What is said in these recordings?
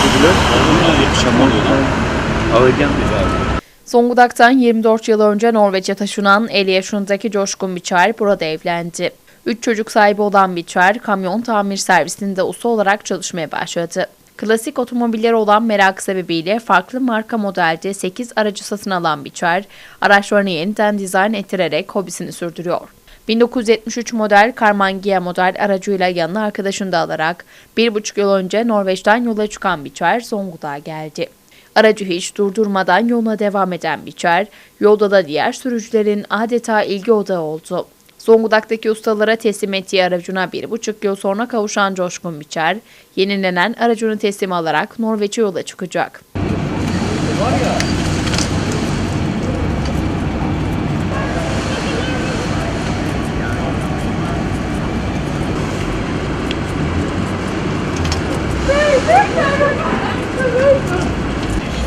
dediler. Zonguldak'tan 24 yıl önce Norveç'e taşınan 50 yaşındaki Coşkun Biçer burada evlendi. 3 çocuk sahibi olan Biçer, kamyon tamir servisinde usta olarak çalışmaya başladı. Klasik otomobiller olan merak sebebiyle farklı marka modelde 8 aracı satın alan Biçer, araçlarını yeniden dizayn ettirerek hobisini sürdürüyor. 1973 model Karmangia model aracıyla yanına arkadaşını da alarak bir buçuk yıl önce Norveç'ten yola çıkan Biçer Zonguldak'a geldi. Aracı hiç durdurmadan yoluna devam eden Biçer, yolda da diğer sürücülerin adeta ilgi odağı oldu. Zonguldak'taki ustalara teslim ettiği aracına bir buçuk yıl sonra kavuşan Coşkun Biçer, yenilenen aracını teslim alarak Norveç'e yola çıkacak.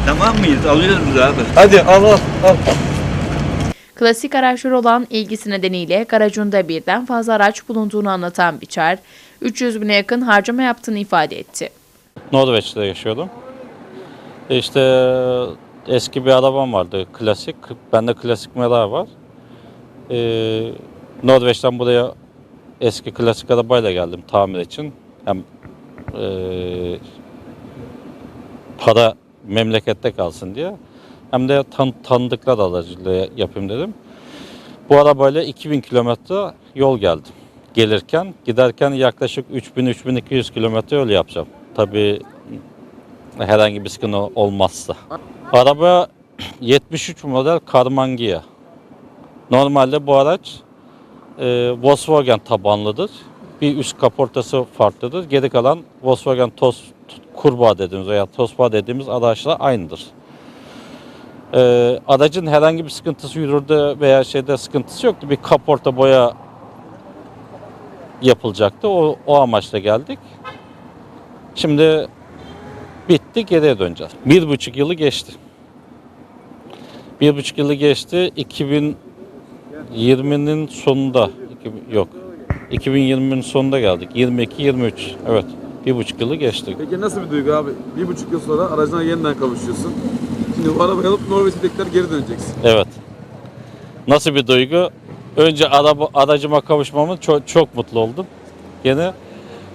Tamam mıyız? Alıyoruz biz abi. Hadi al al al. Klasik araçlar olan ilgisi nedeniyle garajında birden fazla araç bulunduğunu anlatan Biçer, 300 bine yakın harcama yaptığını ifade etti. Norveç'te yaşıyordum. İşte eski bir arabam vardı klasik. Bende klasik merak var. Ee, Norveç'ten buraya eski klasik arabayla geldim tamir için. Hem ee, para memlekette kalsın diye. Hem de tan tanıdıklar aracılığıyla yapayım dedim. Bu arabayla 2000 kilometre yol geldim. Gelirken, giderken yaklaşık 3000-3200 kilometre yol yapacağım. Tabii herhangi bir sıkıntı olmazsa. Araba 73 model Karmangia. Normalde bu araç e, Volkswagen tabanlıdır. Bir üst kaportası farklıdır. Geri kalan Volkswagen Toz kurbağa dediğimiz veya Tospa dediğimiz araçla aynıdır. E, aracın herhangi bir sıkıntısı yürürdü veya şeyde sıkıntısı yoktu. Bir kaporta boya yapılacaktı. O, o amaçla geldik. Şimdi bitti geriye döneceğiz. Bir buçuk yılı geçti. Bir buçuk yılı geçti. 2020'nin sonunda yok. 2020'nin sonunda geldik. 22-23 evet. Bir buçuk yılı geçti. Peki nasıl bir duygu abi? Bir buçuk yıl sonra aracına yeniden kavuşuyorsun. Şimdi bu arabayı alıp Norveç'e tekrar geri döneceksin. Evet. Nasıl bir duygu? Önce araba, aracıma kavuşmamın çok, çok mutlu oldum. Yine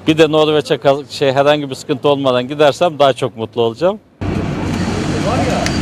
bir de Norveç'e şey herhangi bir sıkıntı olmadan gidersem daha çok mutlu olacağım. Var ya